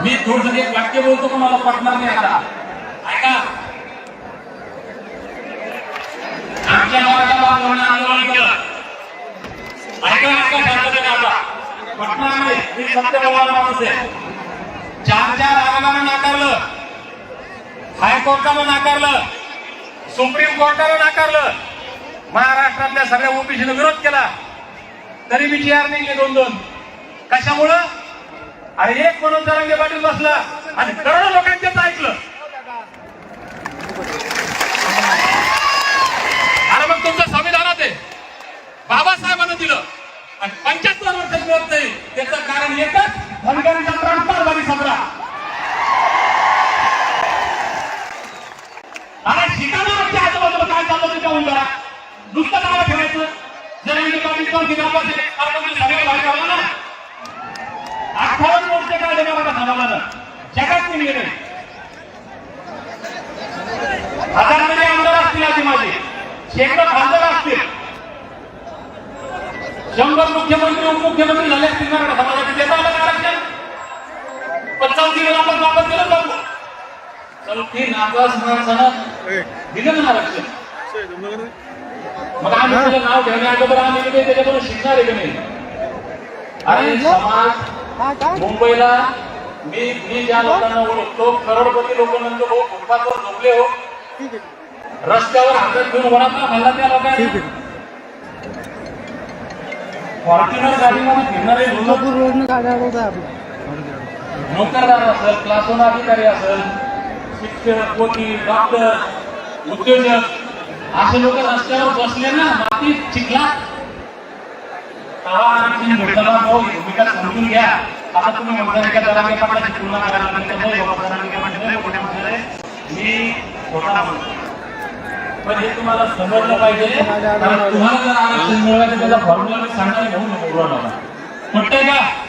मी थोडस एक वाक्य बोलतो पण मला पटणार नाही आता. ऐका. आमच्या मराठा बांधवांना आंदोलन केलं. ऐका ऐका शांततेने आता. पटणार नाही. मी सत्य बोलणारा माणूस आहे. चार चार आयोगानं नाकारलं. हायकोर्टानं नाकारलं. सुप्रीम कोर्टानं नाकारलं. महाराष्ट्रातल्या सगळ्या ओबीसीनं विरोध केला. तरी मी जी आर निघले दोन दोन. कशामुळं? अरे एक म्हणून जरांगे पाटील बसला आणि करोडो लोकांच्याच ऐकलं. अरे मग तुमचं संविधानात आहे. बाबासाहेबांना दिलं. आणि पंच्याहत्तर वर्ष मिळत नाही. त्याचं कारण एकच धनगरी जत्रा आणि सत्रा. अरे शिकाना आमच्या आजूबाजूला काय चाललं तुमच्या उंबरा नुसतं नाव ठेवायचं. जरांगे पाटील कोण किती आपण सगळं बाहेर ना. अठ्ठावन्न वर्ष काढले का बघा समाजानं जगात निघले नाही. हजार तरी आमदार असतील आधी माझे. शेकडो खासदार असतील. शंभर मुख्यमंत्री उपमुख्यमंत्री झाले असतील मराठा समाजाचे देता आलं आरक्षण? पण चौथी वेळा आपण वापस केलं जाऊ. चौथी नापास माणसानं दिलं ना आरक्षण. मग आम्ही तुझं नाव घेण्या अगोदर आम्ही त्याच्याकडून शिकणार आहे की नाही? अरे समाज मुंबईला मी मी ज्या लोकांना ओळखतो करोडपती लोक म्हणतो हो फुटपाथवर झोपले हो. रस्त्यावर हातात घेऊन वडापाव खाल्ला त्या लोकांनी. फॉर्च्युनर गाडीमध्ये फिरणारे नोकरदार असेल क्लास वन अधिकारी असेल शिक्षक वकील डॉक्टर उद्योजक असे लोक रस्त्यावर बसले ना मातीत चिखलात. तेव्हा आरक्षण भेटलं भूमिका समजून घ्या. आता तुम्ही पाटलाची तुलना करायला मी खोटा म्हणतो? पण हे तुम्हाला समजलं पाहिजे. कारण तुम्हाला जर आरक्षण मिळवायचं त्याचा फॉर्म्युला मी सांगणार घेऊन नको पटतंय का?